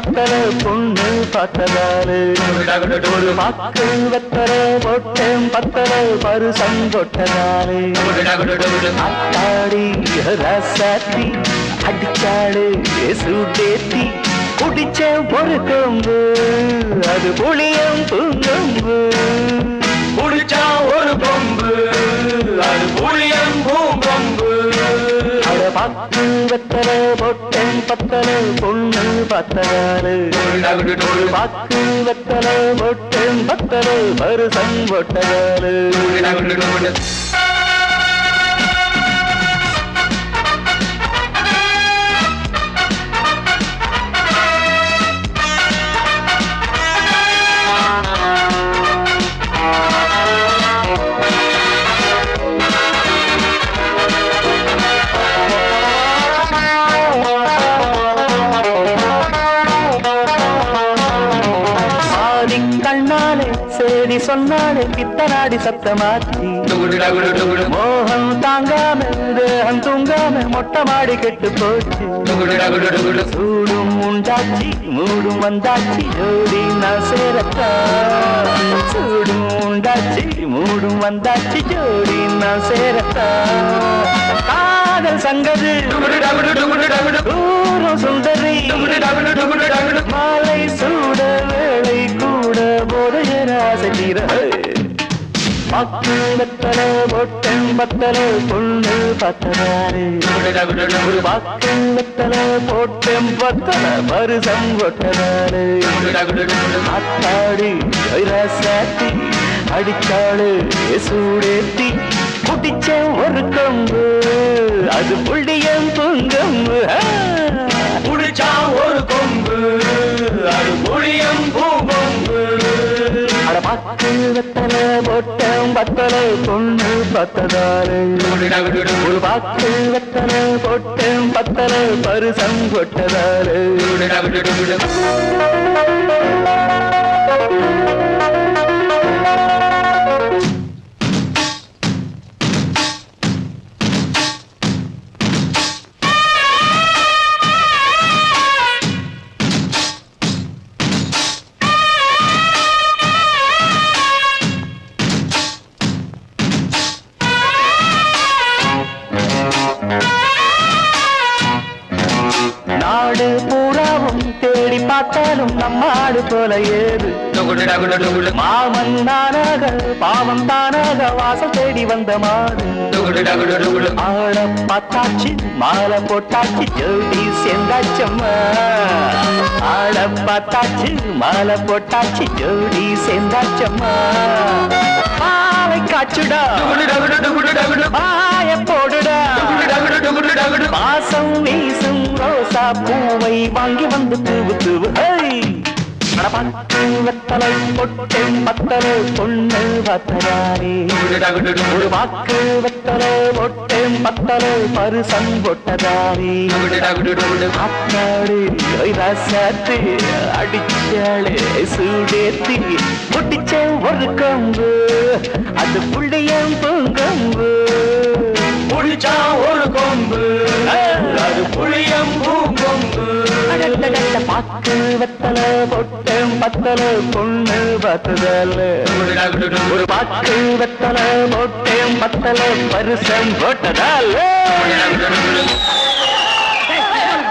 பத்தல பொண்ணு பார்த்ததாரு மக்கள் வெத்தல பொட்டன் பத்தல பருசம் கொட்டதாரு அத்தாடி ரசாத்தி அடிச்சாடு சுடேத்தி குடிச்ச பொறுக்கம்பு அது புளியம் புங்கம்பு. வெத்தல பொட்டன் பத்தல பொண்ணு பார்த்ததாரு பாக்கு வெத்தல பொட்டன் பத்தல பருசம் கொட்டதாரு நீ சொன்னாலே பித்தனாடி சத்தமாச்சி. மோகம் தாங்காம தேகம் தூங்காம மொட்டை மாடி கெட்டு போச்சு சூடும் உண்டாச்சி மூடும் வந்தாச்சி ஜோடி நான் சேரத்தா. சூடும் உண்டாச்சி மூடும் வந்தாச்சி ஜோடி நான் சேரத்தா. காதல் சங்கது. போதையராசை தீர பத்தல பொண்ணு பத்தனாரு ஒரு போட்டம் பத்தல பருசம் கொட்டனாரு அத்தாடி சாத்தி அடிச்சாடு சூடேத்தி குடிச்ச ஒரு கம்பு. அது புள்ளியம் பொங்கம்பு பத்தில் பாக்கு வெத்தல போட்டம் பத்தல பொண்ணு பத்ததாறு ஒரு பாக்கு வெத்தல போட்டம் பத்தல பருசம் கொட்டதாறு நாடு பூராவும் தேடி பார்த்தாலும் நம்ம ஆடு போல ஏது? மாமன் தானாக பாவம் தானாக வாசல் தேடி வந்த மாடு. ஆட பார்த்தாச்சு மாலை போட்டாச்சு ஜோடி சேர்ந்தாச்சம்மா ஆட பார்த்தாச்சு மாலை போட்டாச்சு ஜோடி சேர்ந்தாச்சம்மா மாலை காச்சுடா மாய போடுடா. வீசும் ரோசா பூவை வாங்கி வந்து தூவு தூவு. வெத்தலை பொட்டை பத்தலை பொண்ணு பத்தனாரே ஒரு வாக்கு வெத்தலை பொட்டை பத்தலை பருசம் பொட்டதாரே அத்தாடு சாத்து அடிச்சாளே சூடேத்தி முட்டிச்ச ஒரு கம்பு. அது புள்ளியம் பூங்கம்பு. குடிச்சா ஒரு கொம்பு. அடடடட வெத்தல பொட்டம் பத்தல பொண்ணு பத்ததல்ல ஒரு பாக்கு வெத்தல பொட்டம் பத்தல பரிசம் போட்டதால.